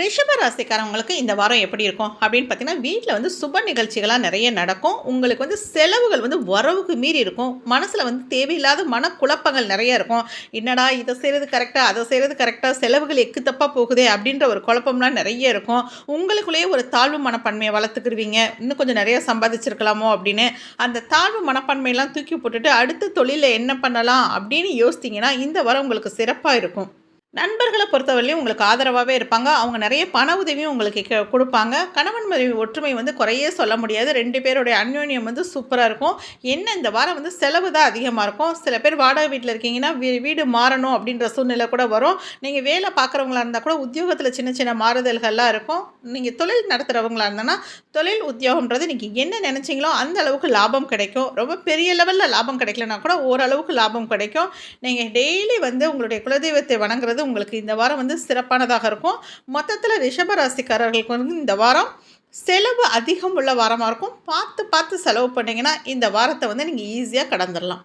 ரிஷப ராசிக்காரவங்களுக்கு இந்த வாரம் எப்படி இருக்கும்? அப்படின்னு பார்த்தீங்கன்னா வீட்டில் வந்து சுப நிகழ்ச்சிகளாக நிறைய நடக்கும். உங்களுக்கு வந்து செலவுகள் வந்து வரவுக்கு மீறி இருக்கும். மனசில் வந்து தேவையில்லாத மனக்குழப்பங்கள் நிறைய இருக்கும். என்னடா இதை செய்கிறது கரெக்டாக அதை செய்கிறது கரெக்டாக செலவுகள் எக்கு தப்பாக போகுதே அப்படின்ற ஒரு குழப்பம்லாம் நிறைய இருக்கும். உங்களுக்குள்ளேயே ஒரு தாழ்வு மனப்பான்மையை வளர்த்துக்கிருவீங்க. இன்னும் கொஞ்சம் நிறைய சம்பாதிச்சிருக்கலாமோ அப்படின்னு. அந்த தாழ்வு மனப்பான்மையெல்லாம் தூக்கி போட்டுட்டு அடுத்த தொழிலில் என்ன பண்ணலாம் அப்படின்னு யோசித்தீங்கன்னா இந்த வாரம் உங்களுக்கு சிறப்பாக இருக்கும். நண்பர்களை பொறுத்தவரையிலையும் உங்களுக்கு ஆதரவாகவே இருப்பாங்க. அவங்க நிறைய பண உதவியும் உங்களுக்கு கொடுப்பாங்க. கணவன் மனைவி ஒற்றுமை வந்து குறையே சொல்ல முடியாது. ரெண்டு பேருடைய அந்யோன்யம் வந்து சூப்பராக இருக்கும். என்ன இந்த வாரம் வந்து செலவு தான் அதிகமாக இருக்கும். சில பேர் வாடகை வீட்டில் இருக்கீங்கன்னா வீ வீடு மாறணும் அப்படின்ற சூழ்நிலை கூட வரும். நீங்கள் வேலை பார்க்குறவங்களா இருந்தால் கூட உத்தியோகத்தில் சின்ன சின்ன மாறுதல்கள்லாம் இருக்கும். நீங்கள் தொழில் நடத்துகிறவங்களா இருந்தோன்னா தொழில் உத்தியோகம்ன்றது நீங்கள் என்ன நினச்சிங்களோ அந்த அளவுக்கு லாபம் கிடைக்கும். ரொம்ப பெரிய லெவலில் லாபம் கிடைக்கலனா கூட ஓரளவுக்கு லாபம் கிடைக்கும். நீங்கள் டெய்லி வந்து உங்களுடைய குலதெய்வத்தை வணங்குறது உங்களுக்கு இந்த வாரம் வந்து சிறப்பானதாக இருக்கும். மொத்தத்தில் ரிஷபராசிக்காரர்களுக்கு வந்து இந்த வாரம் செலவு அதிகம் உள்ள வாரமாக இருக்கும். பார்த்து பார்த்து செலவு பண்ணிங்கன்னா இந்த வாரத்தை வந்து நீங்கள் ஈஸியாக கடந்துடலாம்